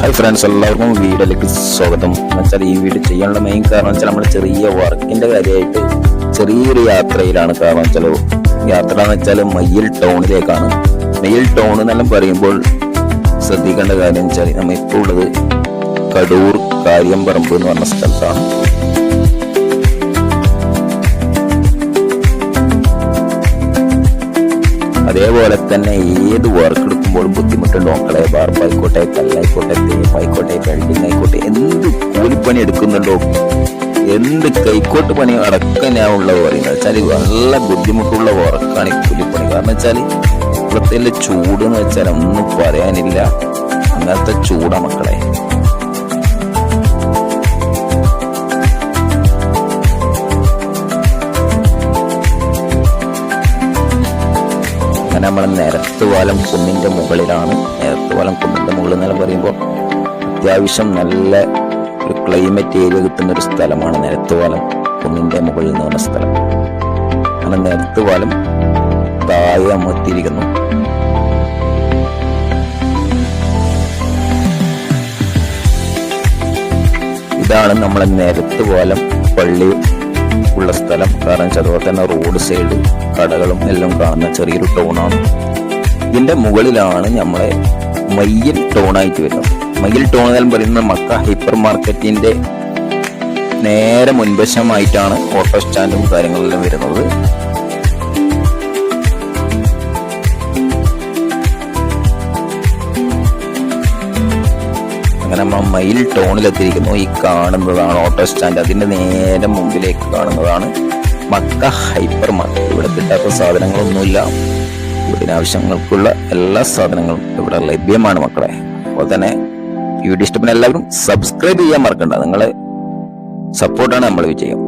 Hi friends എല്ലാവർക്കും വീഡിയോയിലേക്ക് സ്വാഗതം. എന്നുവെച്ചാൽ ഈ വീഡിയോ ചെയ്യാനുള്ള മെയിൻ കാരണം വെച്ചാൽ നമ്മൾ ചെറിയ വർക്കിന്റെ കാര്യമായിട്ട് ചെറിയൊരു യാത്രയിലാണ്. കാരണം വെച്ചാൽ യാത്ര എന്ന് വെച്ചാൽ മയിൽ ടൗണിലേക്കാണ്. മയിൽ ടൗൺ എന്നെല്ലാം പറയുമ്പോൾ ശ്രദ്ധിക്കേണ്ട കാര്യം വെച്ചാൽ നമ്മൾ ഇപ്പോൾ ഉള്ളത് കടൂർ കാര്യംപറമ്പ് എന്ന് പറഞ്ഞ സ്ഥലത്താണ്. അതേപോലെ തന്നെ ഏത് വർക്ക് എടുക്കുമ്പോഴും ബുദ്ധിമുട്ടുണ്ട് മക്കളെ ബാർബായിക്കോട്ടെ കല്ലായിക്കോട്ടെ തേപ്പായിക്കോട്ടെ വെൽഡിംഗ് ആയിക്കോട്ടെ എന്ത് കൂലിപ്പണി എടുക്കുന്നുണ്ടോ? എന്ത് കൈക്കോട്ട് പണി അടക്കം ഞാൻ ഉള്ളത് പറയുന്നത് വെച്ചാൽ നല്ല ബുദ്ധിമുട്ടുള്ള വർക്കാണ് ഈ കൂലിപ്പണി. കാരണം വെച്ചാൽ ഇവിടുത്തെ ചൂട് എന്ന് വെച്ചാൽ ഒന്നും പറയാനില്ല. അങ്ങനത്തെ ചൂടാ മക്കളെ. അങ്ങനെ നമ്മൾ നിരത്തുവാലം കുന്നിന്റെ മുകളിലാണ്. നിരത്തുവാലം കുന്നിന്റെ മുകളിൽ എന്ന് പറയുമ്പോൾ അത്യാവശ്യം നല്ല ഒരു ക്ലൈമറ്റ് ഏരിയ കിട്ടുന്ന ഒരു സ്ഥലമാണ് നിരത്തുവാലം കുന്നിന്റെ മുകളിൽ എന്ന് പറഞ്ഞ സ്ഥലം. അങ്ങനെ നിരത്തുവാലം താഴെ അമർത്തിയിരിക്കുന്നു ഇതാണ് നമ്മളെ നിരത്തുവാലം പള്ളി ഉള്ള സ്ഥലം. കാരണം അതുപോലെ തന്നെ റോഡ് സൈഡ് കടകളും എല്ലാം കാണുന്ന ചെറിയൊരു ടൗണാണ് ഇതിന്റെ മുകളിലാണ് നമ്മളെ മയ്യൽ ടൗണായിട്ട് വരുന്നത്. മയ്യൽ ടൗൺ എന്ന് പറയുന്നത് മക്ക ഹൈപ്പർ മാർക്കറ്റിന്റെ നേരെ മുൻവശമായിട്ടാണ് ഓട്ടോ സ്റ്റാൻഡും കാര്യങ്ങളെല്ലാം വരുന്നത്. അങ്ങനെ നമ്മൾ മയിൽ ടൗണിലെത്തിയിരിക്കുന്നു. ഈ കാണുന്നതാണ് ഓട്ടോ സ്റ്റാൻഡ് അതിന്റെ നേരെ മുമ്പിലേക്ക് കാണുന്നതാണ് മക്ക ഹൈപ്പർ മാർക്കറ്റ്. ഇവിടെ കിട്ടാത്ത സാധനങ്ങളൊന്നുമില്ല. വീടിന് ആവശ്യങ്ങൾക്കുള്ള എല്ലാ സാധനങ്ങളും ഇവിടെ ലഭ്യമാണ് മക്കളെ. അതുപോലെ തന്നെ വീഡിയോ ഇഷ്ടപ്പെടുന്ന എല്ലാവരും സബ്സ്ക്രൈബ് ചെയ്യാൻ മറക്കണ്ട. നിങ്ങളെ സപ്പോർട്ടാണ് നമ്മൾ വിജയം